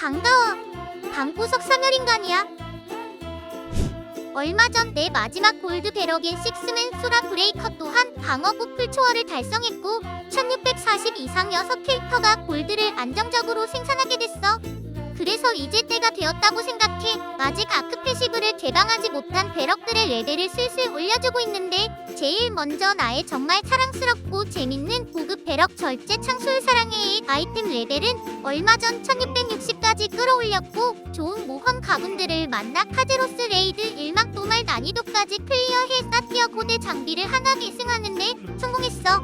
반가워. 방구석 사멸인간이야. 얼마 전 내 마지막 골드 배럭인 식스맨 소라 브레이커 또한 방어구 풀 초월을 달성했고 1640 이상 6 캐릭터가 골드를 안정적으로 생산하게 됐어. 그래서 이제 때가 되었다고 생각해 아직 아크 패시브를 개방하지 못한 배럭들의 레벨을 슬슬 올려주고 있는데 제일 먼저 나의 정말 사랑스럽고 재밌는 고급 배럭 절제 창술 사랑해의 아이템 레벨은 얼마 전 1660까지 끌어올렸고 좋은 모험 가분들을 만나 카제로스 레이드 1막 도말 난이도까지 클리어해 사티어 고대 장비를 하나 계승하는데 성공했어.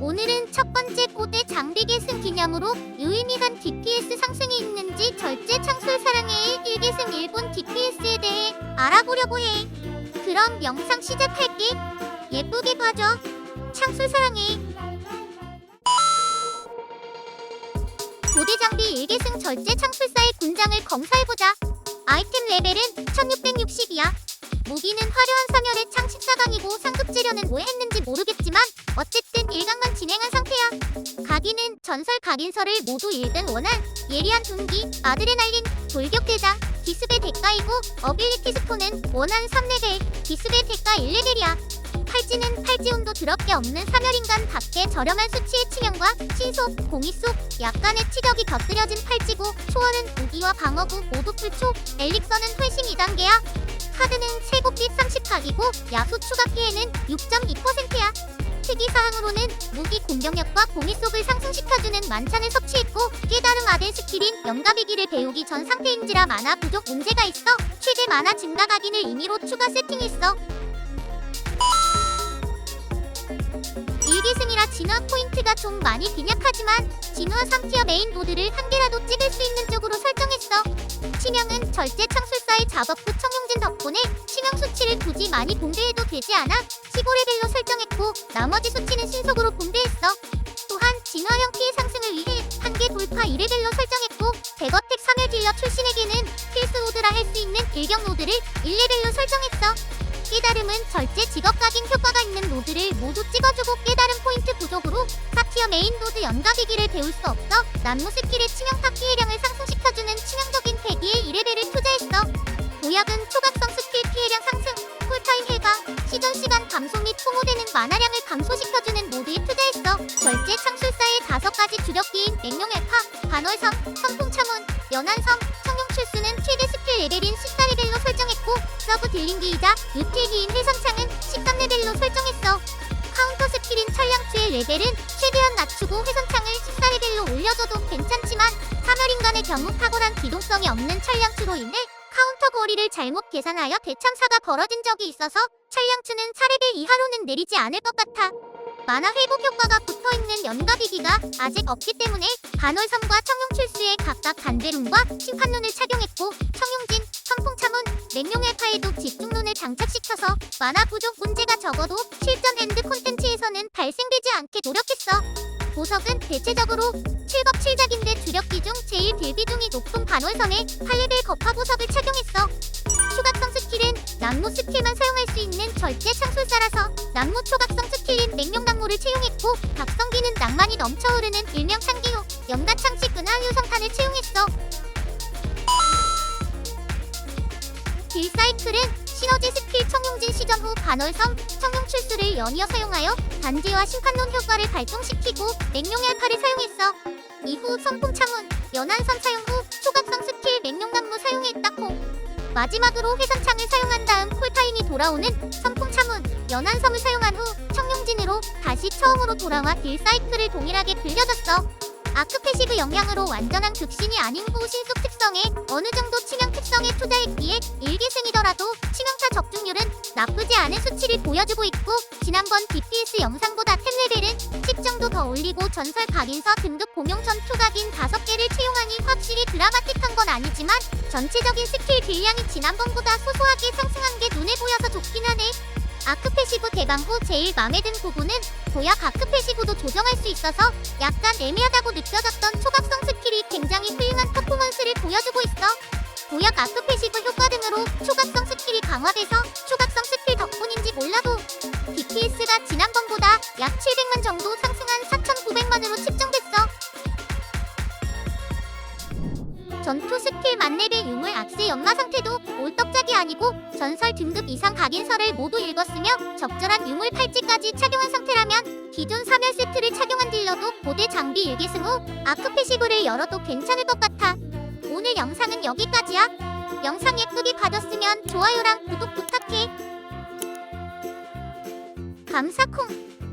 오늘은 첫 번째 고대 장비 계승 기념으로 유의미한 DPS 상승이 있는지 절제 창술 사랑해의 1계승 일본 DPS에 대해 알아보려고 해. 그럼 영상 시작할게. 예쁘게 봐줘. 창술 사랑해. 고대 장비 1계승 절제 창술사의 군장을 검사해보자. 아이템 레벨은 1660이야. 무기는 화려한 사멸의 창 14강이고 상급 재료는 뭐 했는지 모르겠지만 어쨌든 1강만 진행한 상태야. 각인은 전설 각인서를 모두 읽은 원한, 예리한 둔기, 아드레날린, 돌격대장, 기습의 대가이고 어빌리티 스포는 원한 3레벨, 기습의 대가 1레벨이야. 팔찌는 팔찌온도 더럽게 없는 사멸인간 답게 저렴한 수치의 치명과 신속, 공이 속, 약간의 치력이 곁들여진 팔찌고 초월은 무기와 방어구 모두 풀초, 엘릭서는 회심 2단계야. 카드는 최고빛 30각이고 야수 추가 피해는 6.2%야. 특이사항으로는 무기 공격력과 공이속을 상승시켜주는 만찬을 섭취했고 깨달음 아덴 스킬인 영가비기를 배우기 전 상태인지라 만화 부족 문제가 있어 최대 만화 증가 각인을 임의로 추가 세팅했어. 일기승이라 진화 포인트가 좀 많이 빈약하지만 진화 3티어 메인 보드를 한 개라도 찍을 수 있는 쪽으로 설정했어. 치명은 절제 창술사의 작업 후 청용진 덕분에 치명 수치를 굳이 많이 분배해도 되지 않아 15레벨로 설정했고 나머지 수치는 신속으로 분배했어. 또한 진화형 피해 상승을 위해 한계 돌파 2레벨로 설정했고 대거택 3회 딜러 출신에게는 필수 노드라 할 수 있는 일격 노드를 1레벨로 설정했어. 깨달음은 절제 직업 각인 효과가 있는 노드를 모두 찍어주고 깨달음 포인트 부족으로 4티어 메인 노드 연가비기를 배울 수 없어 난무 스킬의 치명타 피해량을 상승시켜주는 치명적인 대기에 2레벨을 투자했어. 도약은 초각성 스킬 피해량 상승 쿨타임 해가 시전 시간 감소 및 소모되는 만화량을 감소시켜주는 노드 레벨은 최대한 낮추고 회선창을 14레벨로 올려줘도 괜찮지만 사멸인간의 경우 탁월한 기동성이 없는 천량추로 인해 카운터 거리를 잘못 계산하여 대참사가 벌어진 적이 있어서 천량추는 4레벨 이하로는 내리지 않을 것 같아. 만화 회복 효과가 붙어있는 연가비기가 아직 없기 때문에 반월섬과 청룡출수에 각각 반대룬과 심판룬을 착용했고 청룡진, 선풍차문, 맹룡알파에도 집중룬을 장착시켜서 만화 부족 문제가 적어도 실전 엔드 콘텐츠에서는 발생되지 않게 노력했어. 보석은 대체적으로 7급 7작인데 주력기 중 제일 딜 비중이 높은 반월섬에 8레벨 거파 보석을 착용했어. 추각성 스킬은 난무 스킬만 사용할 수 있는 절제 창술사라서 난무 초각성 스킬인 맹룡낭무를 채용했고 각성기는 낭만이 넘쳐 흐르는 일명 창기호 염가창식 은하유 성탄을 채용했어. 딜 사이클은 시너지 스킬 청룡진 시전 후 반월섬 청룡 출수를 연이어 사용하여 단지와 심판론 효과를 발동시키고 맹룡알파를 사용했어. 이후 선풍 창문, 연한섬 사용 후 초각성 스킬 맹룡나무 사용했다 콩. 마지막으로 회선창을 사용한 다음 쿨타임이 돌아오는 선풍차문, 연한섬을 사용한 후 청룡진으로 다시 처음으로 돌아와 딜 사이클을 동일하게 빌려줬어. 아크 패시브 영향으로 완전한 극신이 아닌 후 신속 특성에 어느 정도 치명 특성에 투자했기에 일기승이더라도 치명타 적중률은 나쁘지 않은 수치를 보여주고 있고 지난번 DPS 영상보다 템 레벨은 10 정도 더 올리고 전설 각인서 등급 공용 전투 각인 5개를 채용하니 확실히 드라마틱한 건 아니지만 전체적인 스킬 딜량이 지난번보다 소소하게 상승한 게 눈에 보여서 좋긴 하네. 아크 패시브 개방 후 제일 마음에 든 부분은 도약 아크 패시브도 조정할 수 있어서 약간 애매하다고 느껴졌던 초각성 스킬이 굉장히 훌륭한 퍼포먼스를 보여주고 있어. 도약 아크 패시브 효과 등으로 초각성 스킬이 강화돼서 초각성 스킬 덕분인지 몰라도 DPS가 지난번보다 약 700만 정도 상승한 4,900만으로 측정됐어. 전투 스킬 만렙의 유물 악세 연마 상태도 올떡짝이 아니고 전설 등급 이상 각인설을 모두 읽었으며 적절한 유물 팔찌까지 착용한 상태라면 기존 사멸 세트를 착용한 딜러도 고대 장비 일기승 후 아크 패시브를 열어도 괜찮을 것 같아. 오늘 영상은 여기까지야. 영상 예쁘게 봐줬으면 좋아요랑 구독 부탁해. 감사콩.